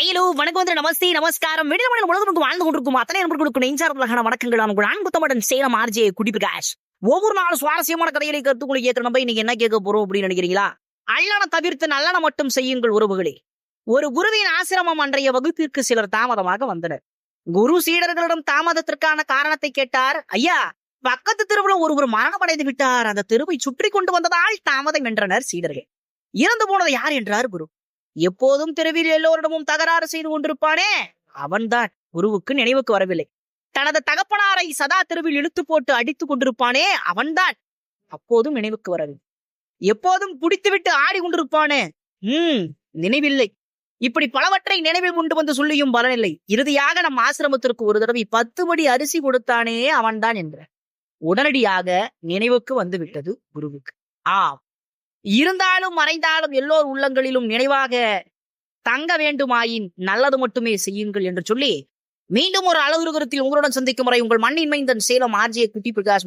Hello வணக்கம் வந்து நமஸ்தே நமஸ்காரம். வெளியில் மனித உலகம் வாழ்ந்து கொண்டிருக்கும் அத்தனை நண்பர்களுக்கு நெஞ்சாரர்களான வணக்கங்கள். நான் அன்புத்தமடன் சேலம் ஆர்ஜே குடி பிரகாஷ். ஒவ்வொரு நாளும் சுவாரஸ்யமான கதைகளை கருத்துக்களை ஏற்ற நம்ம இன்னைக்கு என்ன கேட்க போறோம் அப்படின்னு நினைக்கிறீங்களா? அல்லான தவிர்த்து நல்லன மட்டும் செய்யுங்கள் உறவுகளே. ஒரு குருவின் ஆசிரமம் அன்றைய வகுப்பிற்கு சிலர் தாமதமாக வந்தனர். குரு சீடர்களிடம் தாமதத்திற்கான காரணத்தை கேட்டார். ஐயா பக்கத்து தெருவுல ஒருவர் மரணமடைந்து விட்டார். அந்த தெருவை சுற்றி கொண்டு வந்ததால் தாமதம் என்றனர் சீடர்கள். இறந்து போனது யார் என்றார் குரு? எப்போதும் தெருவில் எல்லோரிடமும் தகராறு செய்து கொண்டிருப்பானே? அவன்தான் குருவுக்கு நினைவுக்கு வரவில்லை. தனது தகப்பனாரை சதா தெருவில் இழுத்து போட்டு அடித்துக் கொண்டிருப்பானே? அவன்தான் அப்போதும் நினைவுக்கு வரவில்லை. எப்போதும் குடித்துவிட்டு ஆடி கொண்டிருப்பானே? உம் நினைவில்லை. இப்படி பலவற்றை நினைவில் கொண்டு வந்து சொல்லியும் பலனில்லை. இறுதியாக நம் ஆசிரமத்திற்கு ஒரு தடவை பத்து படி அரிசி கொடுத்தானே அவன்தான் என்ற உடனடியாக நினைவுக்கு வந்து விட்டது குருவுக்கு. ஆம் இருந்தாலும் மறைந்தாலும் எல்லோர் உள்ளங்களிலும் நினைவாக தங்க வேண்டுமாயின் நல்லது மட்டுமே செய்யுங்கள் என்று சொல்லி மீண்டும் ஒரு அழகுருகத்தில் உங்களுடன் சந்திக்கும் முறை உங்கள் மண்ணின் மைந்தன் சேலம் ஆர்ஜே குட்டி பிரகாஷ்